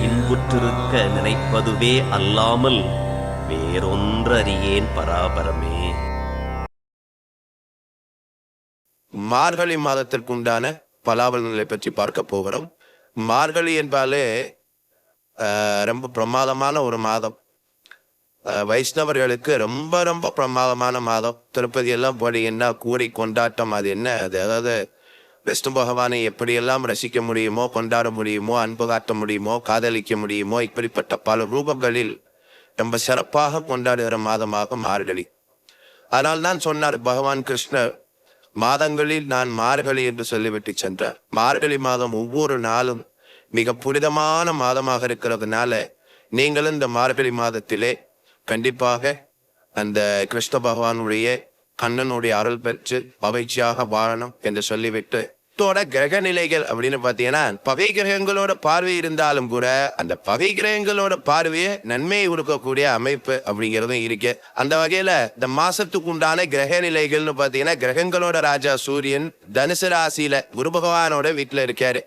இன்புற்றிருக்க நினைப்பதுவே அல்லாமல் வேறொன்றறியேன் பராபரமே. மார்கழி மாதத்திற்குண்டான பலாபலங்களை பற்றி பார்க்க போகிறோம். மார்கழி என்பாலே ரொம்ப பிரமாதமான ஒரு மாதம். ஆஹ், வைஷ்ணவர்களுக்கு ரொம்ப ரொம்ப பிரமாதமான மாதம். திருப்பதி எல்லாம் போடி என்ன கூறி கொண்டாட்டம் அது என்ன? அது அதாவது விஷ்ணு பகவானை எப்படியெல்லாம் ரசிக்க முடியுமோ கொண்டாட முடியுமோ அன்பு காட்ட முடியுமோ காதலிக்க முடியுமோ இப்படிப்பட்ட பல ரூபங்களில் ரொம்ப சிறப்பாக கொண்டாடுகிற மாதமாக மார்கழி ஆனால் தான் சொன்னார் பகவான் கிருஷ்ணர் மாதங்களில் நான் மார்கழி என்று சொல்லிவிட்டு சென்றார். மார்கழி மாதம் ஒவ்வொரு நாளும் மிக புனிதமான மாதமாக இருக்கிறதுனால நீங்களும் இந்த மார்கழி மாதத்திலே கண்டிப்பாக அந்த கிருஷ்ண பகவானுடைய கண்ணனுடைய அருள் பெற்று மகிழ்ச்சியாக வாழணும் என்று சொல்லிவிட்டு இதோட கிரக நிலைகள் அப்படின்னு பாத்தீங்கன்னா பகை கிரகங்களோட பார்வை இருந்தாலும் கூட அந்த பகை கிரகங்களோட பார்வையை நன்மையை கொடுக்கக்கூடிய அமைப்பு அப்படிங்கிறதும் இருக்கு. அந்த வகையில இந்த மாசத்துக்கு உண்டான கிரக நிலைகள்னு பாத்தீங்கன்னா கிரகங்களோட ராஜா சூரியன் தனுசு ராசியில குரு பகவானோட வீட்டுல இருக்காரு.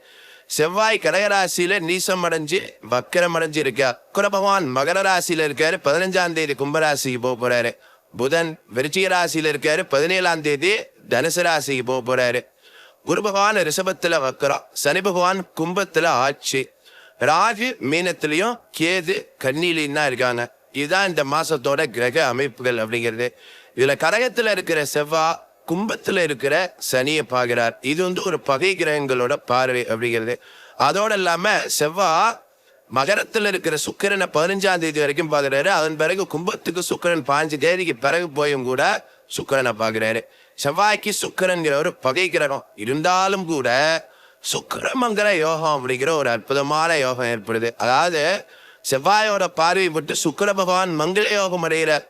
செவ்வாய் கடகராசியில நீசம் அடைஞ்சு வக்கரம் அடைஞ்சு இருக்கார். குர பகவான் மகர ராசியில இருக்காரு பதினஞ்சாம் தேதி கும்பராசிக்கு போக போறாரு. புதன் விருச்சிக ராசியில இருக்காரு பதினேழாம் தேதி தனுசு ராசிக்கு போக போறாரு. குரு பகவான் ரிஷபத்துல வக்கரம் சனி பகவான் கும்பத்துல ஆட்சி. ராகு மீனத்திலையும் கேது கண்ணிலையும் தான் இருக்காங்க. இதுதான் இந்த மாசத்தோட கிரக அமைப்புகள் அப்படிங்கிறது. இதுல கரகத்துல இருக்கிற செவ்வா கும்பத்துல இருக்கிற சனியை பார்க்கிறார். இது வந்து ஒரு பகை கிரகங்களோட பார்வை அப்படிங்கிறது. அதோட இல்லாம செவ்வா மகரத்தில் இருக்கிற சுக்கிரனை பதினஞ்சாம் தேதி வரைக்கும் பார்க்குறாரு. அதன் பிறகு கும்பத்துக்கு சுக்கிரன் பாஞ்சு தேதிக்கு பிறகு போயும் கூட சுக்கரனை பார்க்குறாரு. செவ்வாய்க்கு சுக்கிரன்கிற ஒரு பகை கிரகம். இருந்தாலும் கூட சுக்கரமங்கிற யோகம் அப்படிங்கிற ஒரு அற்புதமான யோகம் ஏற்படுது. அதாவது செவ்வாயோட பார்வை விட்டு பகவான் மங்கள யோகம் அடைகிறார்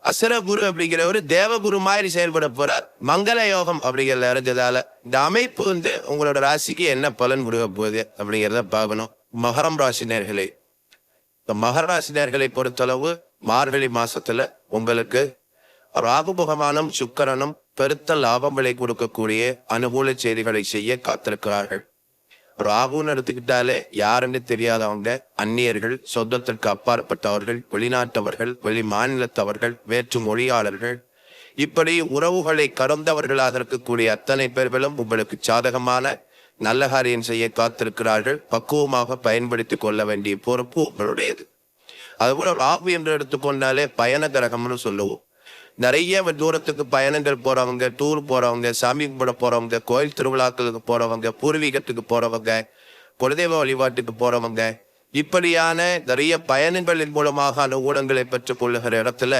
அசுர குரு அப்படிங்கிற ஒரு தேவகுரு மாதிரி செயல்பட போறார். மங்கள யோகம் அப்படிங்கிறத இருந்ததால இந்த அமைப்பு வந்து உங்களோட ராசிக்கு என்ன பலன் கொடுக்க போகுது அப்படிங்கிறத பார்க்கணும். மகரம் ராசினியர்களே இந்த மகர ராசினியர்களை பொறுத்தளவு மார்கழி மாசத்துல உங்களுக்கு ராகு பகவானும் சுக்கரனும் பெருத்த லாபங்களை கொடுக்கக்கூடிய அனுகூல செய்திகளை செய்ய காத்திருக்கிறார்கள். ராகுன்னு எடுத்துக்கிட்டாலே யாருன்னு தெரியாதவங்க அந்நியர்கள் சொந்தத்திற்கு அப்பாற்பட்டவர்கள் வெளிநாட்டவர்கள் வெளி மாநிலத்தவர்கள் வேற்று மொழியாளர்கள். இப்படி உறவுகளை கறந்தவர்களாக இருக்கக்கூடிய அத்தனை பேர்களும் உங்களுக்கு சாதகமான நல்ல காரியம் செய்ய காத்திருக்கிறார்கள். பக்குவமாக பயன்படுத்திக் கொள்ள வேண்டிய பொறுப்பு உங்களுடையது. அதுபோல ராகு என்று எடுத்துக்கொண்டாலே பயண கிரகம்னு சொல்லுவோம். நிறைய தூரத்துக்கு பயணங்கள் போறவங்க டூர் போறவங்க சாமி கும்பிட போறவங்க கோயில் திருவிழாக்களுக்கு போறவங்க பூர்வீகத்துக்கு போறவங்க குலதெய்வ வழிபாட்டுக்கு போறவங்க இப்படியான நிறைய பயணங்களின் மூலமாக அனுகூலங்களை பெற்றுக் கொள்ளுகிற இடத்துல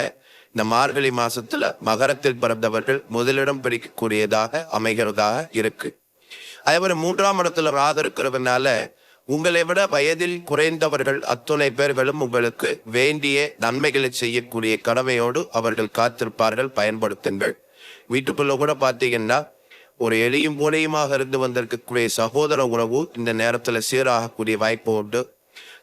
இந்த மார்கழி மாசத்துல மகரத்தில் பிறந்தவர்கள் முதலிடம் பிடிக்கக்கூடியதாக அமைகிறதாக இருக்கு. அதேபோல மூன்றாம் இடத்துல ராக இருக்கிறதுனால உங்களை விட வயதில் குறைந்தவர்கள் அத்துணை பேர்களும் உங்களுக்கு வேண்டிய நன்மைகளை செய்யக்கூடிய கடமையோடு அவர்கள் காத்திருப்பார்கள் பயன்படுத்துங்கள். வீட்டுக்குள்ள கூட பார்த்தீங்கன்னா ஒரு எளியும் மூலையுமாக இருந்து வந்திருக்கக்கூடிய சகோதர உறவு இந்த நேரத்துல சீராகக்கூடிய வாய்ப்பு உண்டு.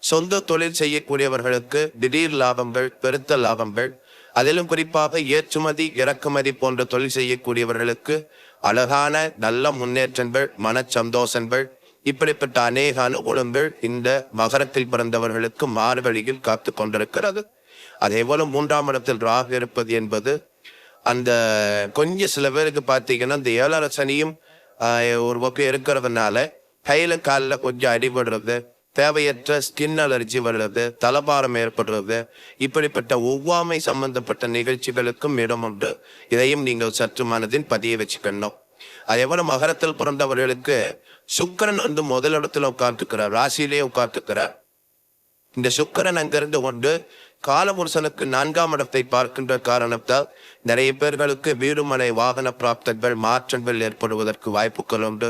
சொந்த தொழில் செய்யக்கூடியவர்களுக்கு திடீர் லாபங்கள் பெருத்த லாபங்கள். அதிலும் குறிப்பாக ஏற்றுமதி இறக்குமதி போன்ற தொழில் செய்யக்கூடியவர்களுக்கு அழகான நல்ல முன்னேற்றங்கள் மன சந்தோஷங்கள் இப்படிப்பட்ட அநேக அனுகூலங்கள் இந்த மகரத்தில் பிறந்தவர்களுக்கு மார்கழியில் காத்து கொண்டிருக்கிறது. அதே போல மூன்றாம் இடத்தில் ராகு இருப்பது என்பது அந்த கொஞ்சம் சில பேருக்கு பார்த்தீங்கன்னா இந்த ஏழரசனியும் ஒரு பக்கம் இருக்கிறதுனால கையில காலில் கொஞ்சம் அடிபடுறது தேவையற்ற ஸ்கின் அலர்ஜி வர்றது தலபாரம் ஏற்படுறது இப்படிப்பட்ட ஒவ்வாமை சம்பந்தப்பட்ட நிகழ்ச்சிகளுக்கும் இடம் உண்டு. இதையும் நீங்கள் சற்று மனதில் பதிய வச்சுக்கணும். அதேபோல மகரத்தில் பிறந்தவர்களுக்கு சுக்கரன் வந்து முதலிடத்துல உட்கார்ந்துக்கிறார் ராசியிலே உட்கார்ந்துக்கிறார் இந்த சுக்கரன் அங்கிருந்து கொண்டு காலபுருஷனுக்கு நான்காம் இடத்தை பார்க்கின்ற காரணத்தால் நிறைய பேர்களுக்கு வீடுமனை வாகன பிராப்தங்கள் மாற்றங்கள் ஏற்படுவதற்கு வாய்ப்புகள் உண்டு.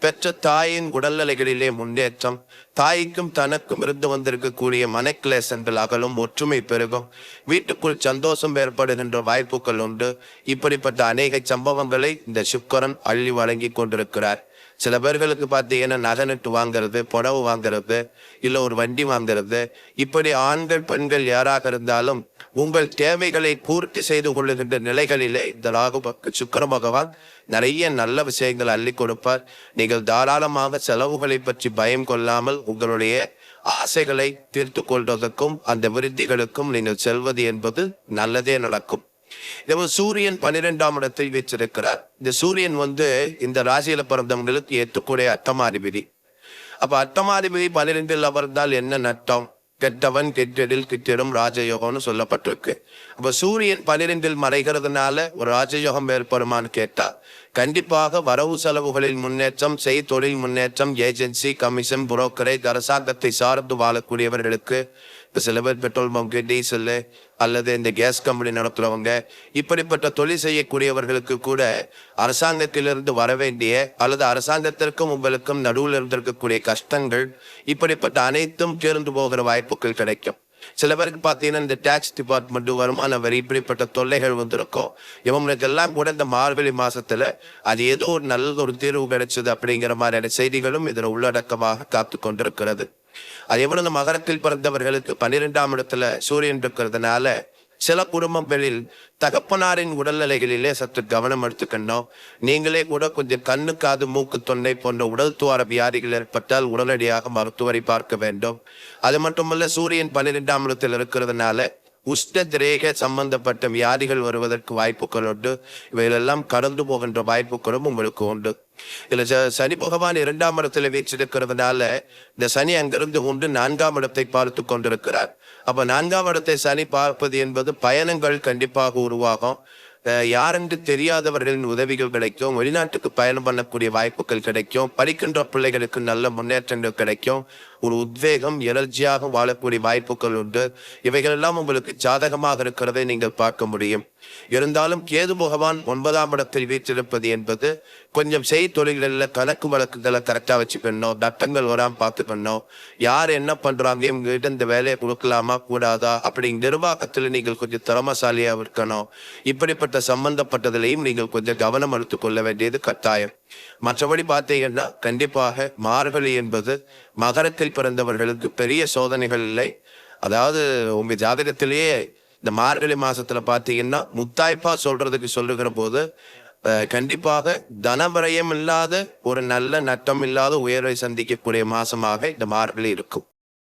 பெற்ற தாயின் உடல்நிலைகளிலே முன்னேற்றம் தாய்க்கும் தனக்கும் இருந்து வந்திருக்கக்கூடிய மனக்கிளேசங்கள் அகலும் ஒற்றுமை பெருகும். வீட்டுக்குள் சந்தோஷம் ஏற்படுகின்ற வாய்ப்புகள் உண்டு. இப்படிப்பட்ட அநேக சம்பவங்களை இந்த சுக்கரன் அள்ளி வழங்கி கொண்டிருக்கிறார். சில பேர்களுக்கு பார்த்தீங்கன்னா நகை நட்டு வாங்குறது புடவு வாங்குறது இல்லை ஒரு வண்டி வாங்குறது. இப்படி ஆண்கள் பெண்கள் யாராக இருந்தாலும் உங்கள் தேவைகளை பூர்த்தி செய்து கொள்ளுகின்ற நிலைகளிலே இந்த ராகுபக்கு சுக்கர பகவான் நிறைய நல்ல விஷயங்கள் அள்ளி கொடுப்பார். நீங்கள் தாராளமாக செலவுகளை பற்றி பயம் கொள்ளாமல் உங்களுடைய ஆசைகளை தீர்த்து கொள்வதற்கும் அந்த விருத்திகளுக்கும் நீங்கள் செல்வது என்பது நல்லதே நடக்கும். நம்ம சூரியன் பன்னிரெண்டாம் இடத்தை வச்சிருக்கிறார் இந்த சூரியன் வந்து இந்த ராசியில பிறந்தவங்களுக்கு ஏற்றுக்கூடிய அர்த்தமாதிபதி அப்ப அர்த்தமாதிபதி பன்னிரெண்டில் அமர்ந்தால் என்ன நட்டம்? கெட்டவன் கெட்டடில் கிட்டிடும் ராஜயோகம்னு சொல்லப்பட்டிருக்கு. அப்ப சூரியன் பன்னிரெண்டில் மறைகிறதுனால ஒரு ராஜயோகம் ஏற்படுமான்னு கேட்டார் கண்டிப்பாக வரவு செலவுகளில் முன்னேற்றம் செய் தொழில் முன்னேற்றம் ஏஜென்சி கமிஷன் புரோக்கரேஜ் அரசாங்கத்தை சார்ந்து வாழக்கூடியவர்களுக்கு இப்போ சில பேர் பெட்ரோல் பங்கு டீசல் அல்லது இந்த கேஸ் கம்பெனி நடத்துறவங்க இப்படிப்பட்ட தொழில் செய்யக்கூடியவர்களுக்கு கூட அரசாங்கத்திலிருந்து வர வேண்டிய அல்லது அரசாங்கத்திற்கும் உங்களுக்கும் நடுவில் இருந்திருக்கக்கூடிய கஷ்டங்கள் இப்படிப்பட்ட அனைத்தும் தேர்ந்து போகிற வாய்ப்புகள் கிடைக்கும். சில பேருக்கு பார்த்தீங்கன்னா இந்த டேக்ஸ் டிபார்ட்மெண்ட் வருமான வரி இப்படிப்பட்ட தொல்லைகள் வந்திருக்கும். இவங்களுக்கு எல்லாம் கூட இந்த மார்கழி மாசத்துல அது ஏதோ ஒரு நல்ல ஒரு தீர்வு கிடைச்சது அப்படிங்கிற மாதிரியான செய்திகளும் இதில் உள்ளடக்கமாக காத்து கொண்டிருக்கிறது. அதே போல இந்த மகரத்தில் பிறந்தவர்களுக்கு பன்னிரெண்டாம் இடத்துல சூரியன் இருக்கிறதுனால சில குடும்பங்களில் தகப்பனாரின் உடல்நிலைகளிலே சற்று கவனம் எடுத்துக்கணும். நீங்களே கூட கொஞ்சம் கண்ணு காது மூக்கு தொண்டை போன்ற உடல் துவார வியாதிகள் ஏற்பட்டால் உடனடியாக மருத்துவரை பார்க்க வேண்டும். அது மட்டுமல்ல சூரியன் பன்னிரெண்டாம் இடத்தில் இருக்கிறதுனால உஷ்ட திரேக சம்பந்தப்பட்ட வியாதிகள் வருவதற்கு வாய்ப்புகள் உண்டு. இவைகளெல்லாம் கடந்து போகின்ற வாய்ப்புகளும் உங்களுக்கு உண்டு. இதுல ச- சனி பகவான் இரண்டாம் இடத்துல வீற்றிருக்கிறதுனால இந்த சனி அங்கிருந்து கொண்டு நான்காம் இடத்தை பார்த்து கொண்டிருக்கிறார். அப்ப நான்காம் இடத்தை சனி பார்ப்பது என்பது பயணங்கள் கண்டிப்பாக உருவாகும். யாரென்று தெரியாதவர்களின் உதவிகள் கிடைக்கும். வெளிநாட்டுக்கு பயணம் பண்ணக்கூடிய வாய்ப்புகள் கிடைக்கும். படிக்கின்ற பிள்ளைகளுக்கு நல்ல முன்னேற்றங்கள் கிடைக்கும். ஒரு உத்வேகம் எனர்ஜியாக வாழக்கூடிய வாய்ப்புகள் உண்டு. இவைகள் எல்லாம் உங்களுக்கு ஜாதகமாக இருக்கிறதை நீங்கள் பார்க்க முடியும். இருந்தாலும் கேது பகவான் ஒன்பதாம் இடத்தில் வீற்றிருப்பது என்பது கொஞ்சம் செய் தொழில்களில் கணக்கு வழக்குகளை கரெக்டாக வச்சுக்கணும் தட்டங்கள் வராமல் பார்த்துக்கணும் யார் என்ன பண்ணுறாங்க இவங்ககிட்ட இந்த வேலையை கொடுக்கலாமா கூடாதா அப்படி நிர்வாகத்தில் நீங்கள் கொஞ்சம் திறமசாலியாக இருக்கணும். இப்படிப்பட்ட சம்பந்தப்பட்டதிலையும் நீங்கள் கொஞ்சம் கவனம் எடுத்துக்கொள்ள வேண்டியது கட்டாயம். மற்றபடி பார்த்தீங்கன்னா கண்டிப்பாக மார்கழி என்பது மகரத்தில் பிறந்தவர்களுக்கு பெரிய சோதனைகள் இல்லை. அதாவது உங்க ஜாதகத்திலேயே இந்த மார்கழி மாசத்துல பார்த்தீங்கன்னா முத்தாய்ப்பா சொல்றதுக்கு சொல்லுகிற போது கண்டிப்பாக தனவரையம் இல்லாத ஒரு நல்ல நட்டம் இல்லாத உயர்வை சந்திக்கக்கூடிய மாசமாக இந்த மார்கழி இருக்கும்.